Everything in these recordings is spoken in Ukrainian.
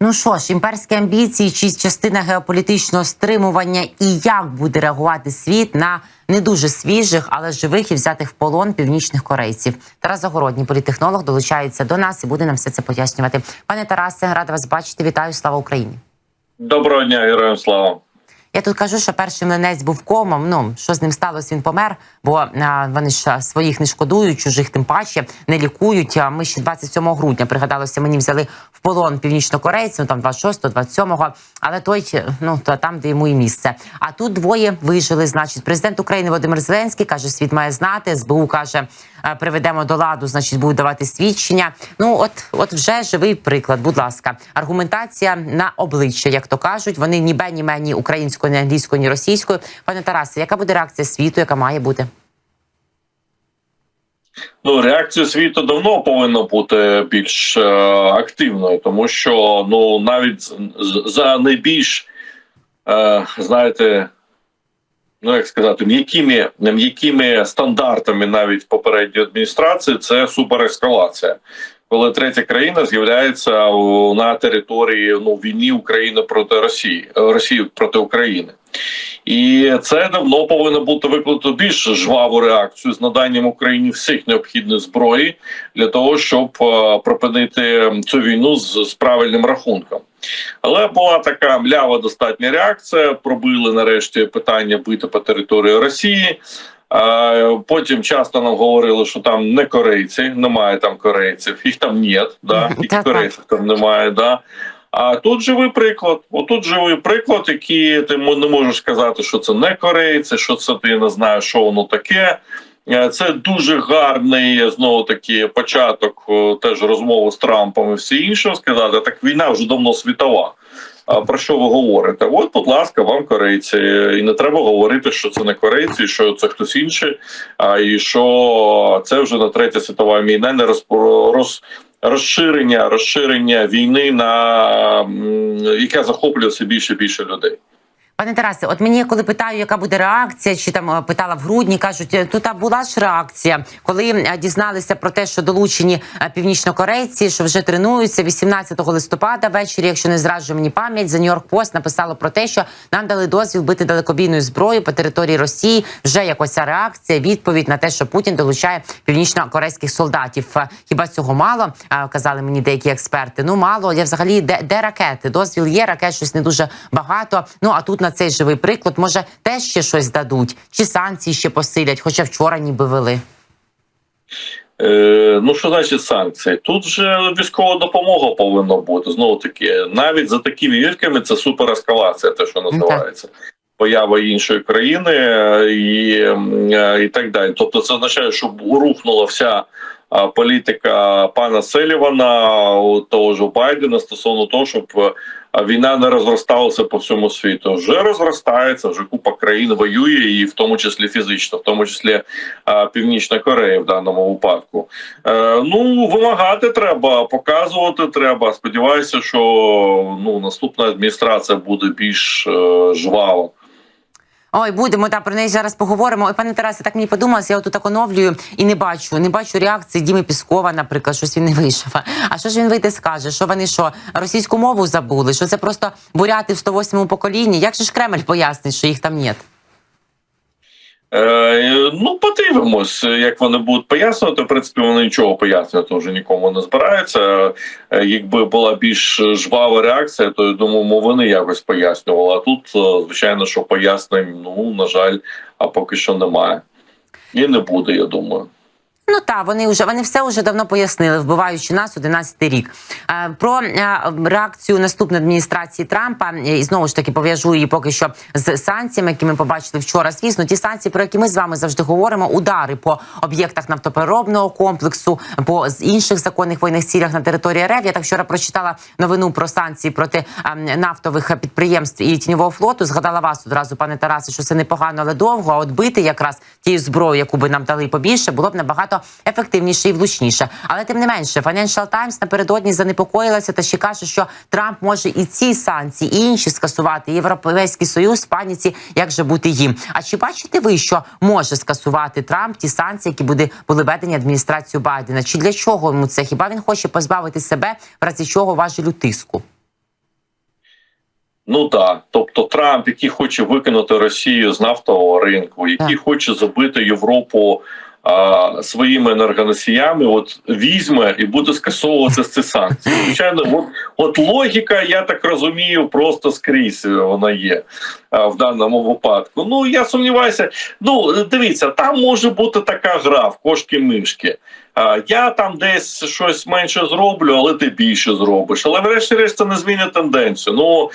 Ну що ж, імперські амбіції чи частина геополітичного стримування, і як буде реагувати світ на не дуже свіжих, але живих і взятих в полон північних корейців. Тарас Загородній, політехнолог, долучається до нас і буде нам все це пояснювати. Пане Тарасе, рада вас бачити. Вітаю, слава Україні. Доброго дня, героям слава. Я тут кажу, що перший млинець був комом. Ну що з ним сталося? Він помер, бо вони ж своїх не шкодують, чужих тим паче не лікують. Ми ще 27 грудня пригадалося, мені взяли в полон північнокорейців, ну, там 26-го, 27-го, але той ну то там, де йому і місце. А тут двоє вижили. Значить, президент України Володимир Зеленський каже, світ має знати. СБУ каже, приведемо до ладу, значить, будуть давати свідчення. Ну от, от вже живий приклад. Будь ласка, аргументація на обличчя, як то кажуть. Вони ні бе, ні українською, ні англійською, ні російською. Пане Тарасе, яка буде реакція світу, яка має бути? Ну, реакція світу давно повинна бути більш е, активною, тому що ну навіть за найбільш е, знаєте, ну як сказати, м'якими м'якими стандартами навіть попередньої адміністрації це суперескалація. Коли третя країна з'являється на території ну війни України проти Росії, Росії проти України. І це давно повинно бути викликано більш жваву реакцію з наданням Україні всіх необхідних зброї для того, щоб е, припинити цю війну з, з правильним рахунком. Але була така млява достатня реакція. Пробили нарешті питання бити по території Росії. Потім часто нам говорили, що там не корейці, немає там корейців, їх там нет, да, так, корейців там немає. Да. А тут живий приклад. Отут живий приклад, який ти не можеш сказати, що це не корейці, що це ти не знаєш, що воно таке. Е, Це дуже гарний знову таки початок е, теж розмови з Трампом і всі інше сказати. Так війна вже давно світова. А про що ви говорите? От, будь ласка, вам корейці, і не треба говорити, що це не корейці, що це хтось інший, а і що це вже на третя світова війна, не роз, роз, розширення, розширення війни на яке захоплює все більше більше людей. Пане Тарасе, от мені коли питаю, яка буде реакція, чи там е, питала в грудні, кажуть, е, тут була ж реакція, коли е, дізналися про те, що долучені північнокорейці, що вже тренуються 18 листопада ввечері, якщо не зраджує мені пам'ять, за Нью-Йорк Пост написало про те, що нам дали дозвіл бити далекобійною зброєю по території Росії. Вже якось реакція, відповідь на те, що Путін долучає північно-корейських солдатів. Хіба цього мало? Казали мені деякі експерти. Ну мало. Я взагалі де, де ракети? Дозвіл є, ракет щось не дуже багато. Ну а тут на цей живий приклад може теж ще щось дадуть, чи санкції ще посилять, хоча вчора ніби вели. Е, ну що значить санкції? Тут вже військова допомога повинна бути. Знову таки, навіть за такими вірками це суперескалація, те, що називається. Поява іншої країни е, і, е, і так далі. Тобто, це означає, що рухнула вся політика пана Селівана, того ж Байдена стосовно того, щоб війна не розросталася по всьому світу. Вже розростається, вже купа країн воює, і в тому числі фізично, в тому числі а, Північна Корея в даному випадку. Е, ну вимагати треба, показувати треба. Сподіваюся, що ну наступна адміністрація буде більш е, жвава. Ой, будемо та про неї зараз поговоримо. Ой, пане Тарасе, так мені подумалось, я отут так оновлюю і не бачу, не бачу реакції Діми Піскова, наприклад, щось він не вийшов. А що ж він вийде скаже? Що вони що російську мову забули? Що це просто буряти в 108-му поколінні? Як же ж Кремль пояснить, що їх там нет? Е, ну, подивимось, як вони будуть пояснювати. В принципі, вони нічого пояснювати вже нікому не збираються. Е, Якби була більш жвава реакція, то я думаю, вони якось пояснювали. А тут, е, звичайно, що пояснень, ну на жаль, а поки що немає. І не буде, я думаю. Ну та вони вже вони все вже давно пояснили, вбиваючи нас 11 рік. Е, Про е, реакцію наступної адміністрації Трампа е, і знову ж таки пов'яжу її поки що з санкціями, які ми побачили вчора. Звісно, ті санкції, про які ми з вами завжди говоримо, удари по об'єктах нафтопереробного комплексу, по інших законних воєнних цілях на території РФ. Я так вчора прочитала новину про санкції проти е, нафтових підприємств і тіньового флоту. Згадала вас одразу, пане Тарасе, що це непогано, але довго. А от бити якраз тією зброєю, яку би нам дали побільше, було б набагато ефективніше і влучніше. Але тим не менше, Financial Times напередодні занепокоїлася та ще каже, що Трамп може і ці санкції, і інші скасувати. Європейський союз в паніці, як же бути їм. А чи бачите ви, що може скасувати Трамп ті санкції, які буде були введені адміністрацією Байдена? Чи для чого йому це? Хіба він хоче позбавити себе в разі чого важелю тиску? Ну так, тобто Трамп, який хоче викинути Росію з нафтового ринку, який Так. хоче забити Європу а, своїми енергоносіями, от візьме і буде скасовувати ці санкції. Звичайно, от, от логіка, я так розумію, просто скрізь вона є а, в даному випадку. Ну я сумніваюся. Ну дивіться, там може бути така гра в кошки-мишки. А, Я там десь щось менше зроблю, але ти більше зробиш. Але врешті-решт це не змінить тенденцію. Ну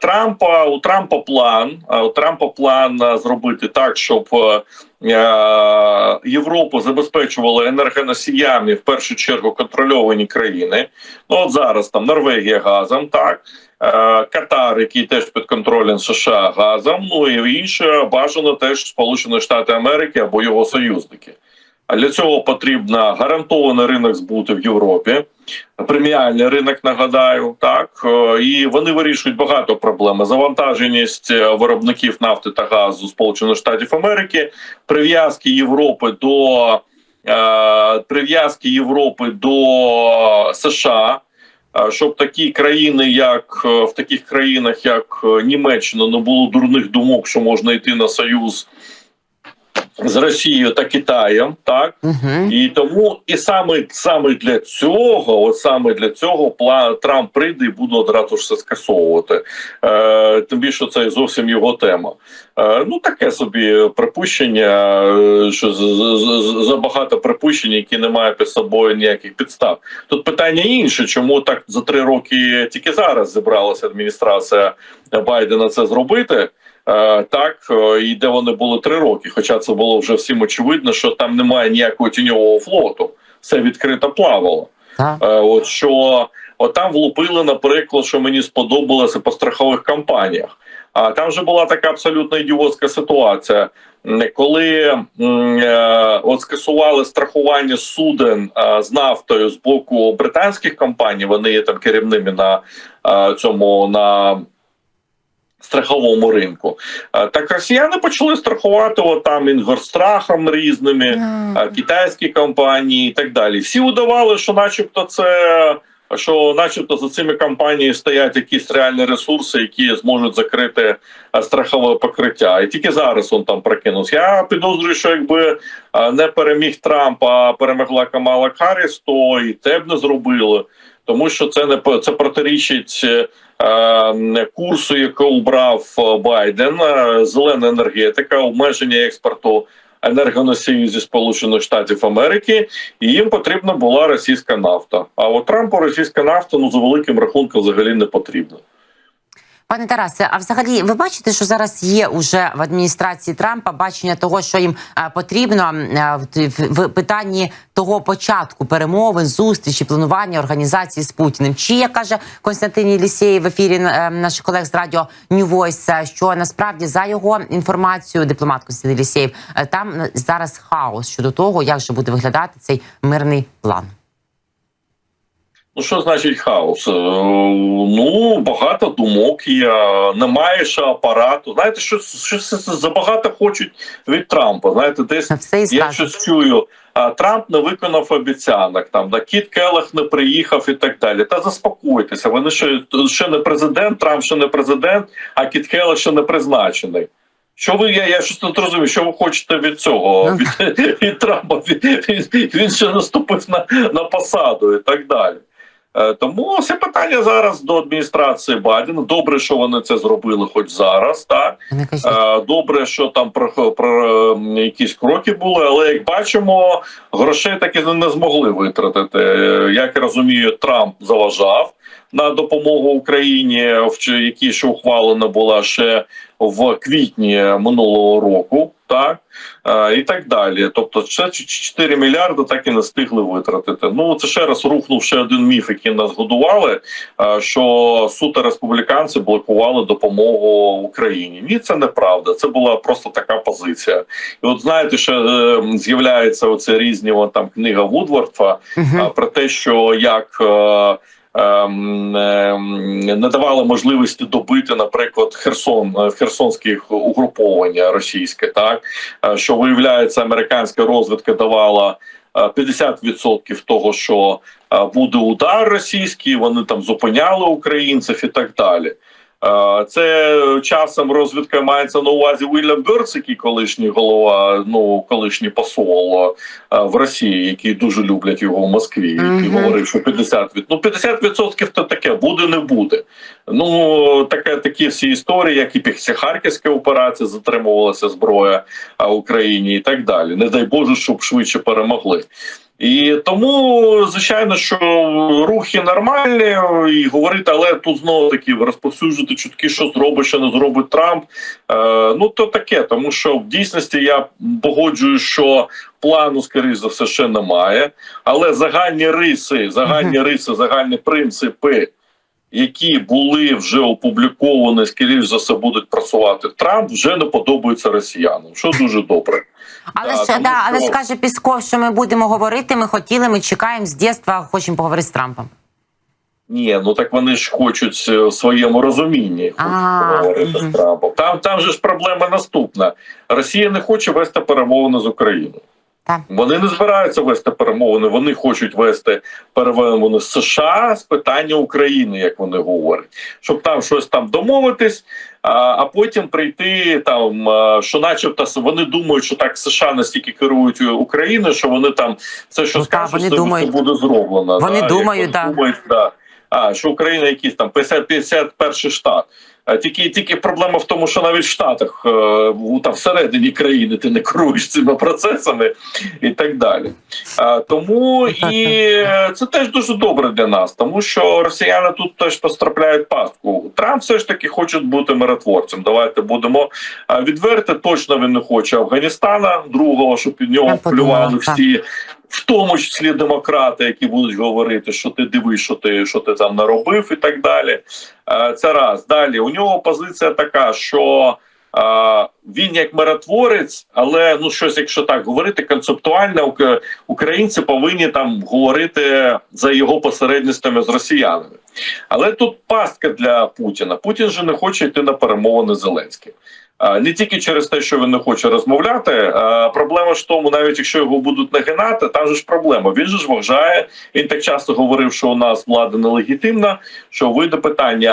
Трампа у Трампа план. У Трампа план зробити так, щоб е, е, Європу забезпечували енергоносіями в першу чергу контрольовані країни. Ну от зараз там Норвегія газом, так. е, Катар, який теж під контролем США газом, ну і інше бажано теж Сполучені Штати Америки або його союзники. А для цього потрібно гарантований ринок збуту в Європі, преміальний ринок, нагадаю, так Е, і вони вирішують багато проблем. Завантаженість е, виробників нафти та газу Сполучених Штатів Америки, прив'язки Європи до е, прив'язки Європи до США. Щоб такі країни, як в таких країнах, як Німеччина, не було дурних думок, що можна йти на союз з Росією та Китаєм, так Угу. і тому, і саме саме для цього, от саме для цього, план Трамп прийде і буде одразу ж все скасовувати. Е, тим більше це зовсім його тема. Е, ну таке собі припущення, е, що забагато припущень, які не мають під собою ніяких підстав. Тут питання інше, чому так за три роки тільки зараз зібралася адміністрація Байдена це зробити. Е, так е, і де вони були три роки. Хоча це було вже всім очевидно, що там немає ніякого тіньового флоту, все відкрито плавало. Е, От що от там влупили, наприклад, що мені сподобалося по страхових компаніях. А там же була така абсолютно ідіотська ситуація, коли е, от скасували страхування суден е, з нафтою з боку британських компаній. Вони є там керівними на е, цьому на страховому ринку. Так росіяни почали страхувати от там інгорстрахом різними е, китайські компанії і так далі. Всі удавали, що, начебто, це. Що, начебто, за цими компаніями стоять якісь реальні ресурси, які зможуть закрити страхове покриття, і тільки зараз он там прокинувся. Я підозрюю, що якби не переміг Трамп, а перемогла Камала Харріс, то і те б не зробили, тому що це не це протирічить е, е, курсу, який обрав е, Байден, е, зелена енергетика, обмеження експорту енергоносіїв зі Сполучених Штатів Америки, і їм потрібна була російська нафта. А от Трампу російська нафта ну за великим рахунком взагалі не потрібна. Пане Тарасе, а взагалі ви бачите, що зараз є уже в адміністрації Трампа бачення того, що їм е, потрібно е, в, питанні того початку перемовин, зустрічі, планування організації з Путіним. Чи як каже Константин Єлісєєв в ефірі е, наших колег з радіо New Voice, що насправді за його інформацією, дипломат Константин Єлісєєв, там зараз хаос щодо того, як же буде виглядати цей мирний план. Ну, що значить хаос? Е, Ну, багато думок є, немає ще апарату. Знаєте, що, що забагато хочуть від Трампа. Знаєте, десь я щось чую. А Трамп не виконав обіцянок. Там да Кіт Келах не приїхав і так далі. Та заспокойтеся. Вони ще, ще не президент, Трамп ще не президент, а Кіт Келах ще не призначений. Що ви я, я щось не розумію, що ви хочете від цього від, від Трампа? Він, він ще наступив на, на посаду і так далі. Е, Тому все питання зараз до адміністрації Байдена. Добре, що вони це зробили, хоч зараз, так. Е, добре, що там про, про якісь кроки були, але як бачимо, грошей таки не змогли витратити. Як я розумію, Трамп заважав на допомогу Україні, в якій ще ухвалена була ще в квітні минулого року, так Е, і так далі. Тобто, ще 4 мільярди так і не встигли витратити. Ну це ще раз рухнув ще один міф, який нас годували. е, Що суто республіканці блокували допомогу Україні. Ні, це неправда. Це була просто така позиція. І от знаєте, ще е, з'являється оце різні от, там книга Вудвардфа а, про те, що як не давали можливості добити, наприклад, Херсон е, херсонських угруповання російське, так Е, що виявляється, американська розвідка давала. е, 50% того, що е, буде удар російський, вони там зупиняли українців і так далі. Е, Це часом розвідка мається на увазі Уільям Бёрдс, який колишній голова, ну колишній посол е, в Росії, який дуже люблять його в Москві, який Мгм. говорив, що 50 від... ну 50% то таке буде, не буде. Ну таке такі всі історії, як і після Харківської операції затримувалася зброя а, Україні і так далі. Не дай Боже, щоб швидше перемогли. І тому, звичайно, що рухи нормальні, і говорити, але тут знову таки розповсюджувати чутки, що зробить, що не зробить Трамп. Е, ну то таке, тому що в дійсності я погоджую, що плану, скоріш за все, ще немає. Але загальні риси, загальні риси, загальні принципи, які були вже опубліковані, скоріш за все, будуть працювати Трамп, вже не подобаються росіянам, що дуже добре. Але Да, ж да, але ж каже Пісков, що ми будемо говорити. Ми хотіли, ми чекаємо з дитинства, хочемо поговорити з Трампом. Ні, ну так вони ж хочуть е, в своєму розумінні хочуть А, поговорити з Трампом. Там, там же ж проблема наступна: Росія не хоче вести перемовини з Україною. Так. Вони не збираються вести перемовини. Вони хочуть вести перемовини з США з питання України, як вони говорять, щоб там щось там домовитись, а, потім прийти там, що, начебто, вони думають, що так США настільки керують Україною, що вони там все, що Ну, скажуть, вони це думають. все буде зроблено. Вони да, думають, як да. думають, да. А що Україна якийсь там 50 51 штат. Тільки тільки проблема в тому, що навіть в Штатах е, там всередині країни ти не керуєш цими процесами і так далі. Тому і е, це теж дуже добре для нас, тому що росіяни тут теж потрапляють пастку. Трамп все ж таки хоче бути миротворцем. Давайте будемо відверти. Точно він не хоче Афганістана, другого, щоб під нього плювали всі. В тому числі демократи, які будуть говорити, що ти дивись, що ти що ти там наробив, і так далі. Е, Це раз. Далі у нього позиція така, що е, він як миротворець, але ну щось, якщо так говорити, концептуально українці повинні там говорити за його посередництвами з росіянами. Але тут пастка для Путіна. Путін же не хоче йти на перемовини Зеленським. Не тільки через те, що він не хоче розмовляти. Проблема ж тому, навіть якщо його будуть нагинати, там же ж проблема. Він же ж вважає. Він так часто говорив, що у нас влада нелегітимна. Що вийде питання,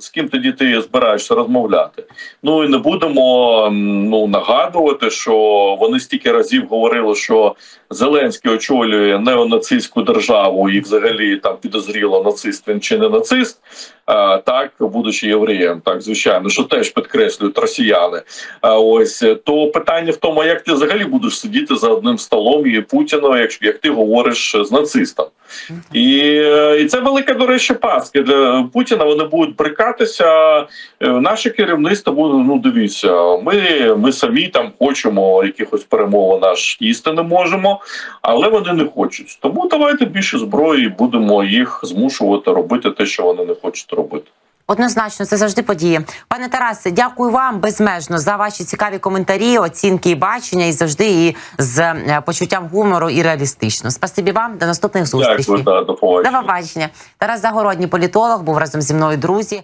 з ким тоді ти збираєшся розмовляти? Ну і не будемо ну нагадувати, що вони стільки разів говорили, що Зеленський очолює неонацистську державу і взагалі там підозріло нацист він чи не нацист. А, так, будучи євреєм, так звичайно, що теж підкреслюють росіяни. А ось то питання в тому, як ти взагалі будеш сидіти за одним столом і Путіна, якщо як ти говориш з нацистом. І, і це велика, до речі, паска для Путіна. Вони будуть брикатися. Е, Наше керівництво буде. Ну дивіться, ми, ми самі там хочемо якихось перемовин аж їсти не можемо, але вони не хочуть. Тому давайте більше зброї будемо їх змушувати робити те, що вони не хочуть робити. Однозначно, це завжди події. Пане Тарасе, дякую вам безмежно за ваші цікаві коментарі, оцінки і бачення, і завжди і з е, почуттям гумору і реалістично. Спасибі вам, до наступних зустрічей. Дякую, да, до побачення. До побачення. Тарас Загородній політолог був разом зі мною, друзі.